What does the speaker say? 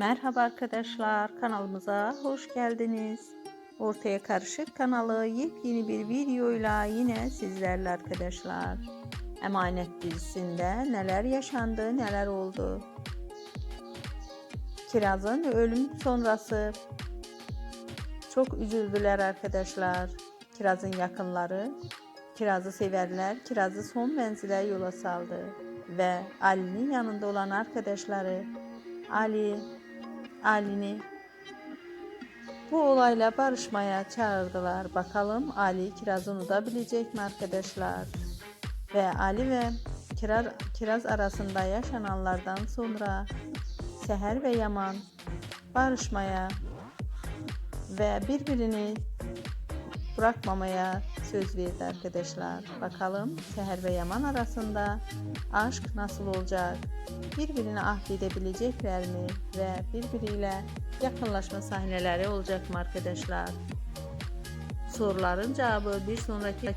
Merhaba arkadaşlar, kanalımıza hoş geldiniz. Ortaya Karışık kanalı yepyeni bir videoyla yine sizlerle arkadaşlar. Emanet dizisinde neler yaşandı, neler oldu? Kiraz'ın ölüm sonrası çok üzüldüler arkadaşlar. Kiraz'ın yakınları Kiraz'ı severler. Kiraz'ı son menzile yola saldı. Ve Ali'nin yanında olan arkadaşları Ali, Ali'ni bu olayla barışmaya çağırdılar. Bakalım Ali Kiraz'ı unutabilecek mi arkadaşlar? Ve Ali ve Kiraz, Kiraz arasında yaşananlardan sonra Seher ve Yaman barışmaya ve birbirini bırakmamaya söz verdi arkadaşlar. Bakalım Seher ve Yaman arasında aşk nasıl olacak? Birbirini affedebilecekler mi? Ve birbiriyle yakınlaşma sahneleri olacak mı arkadaşlar? Soruların cevabı bir sonraki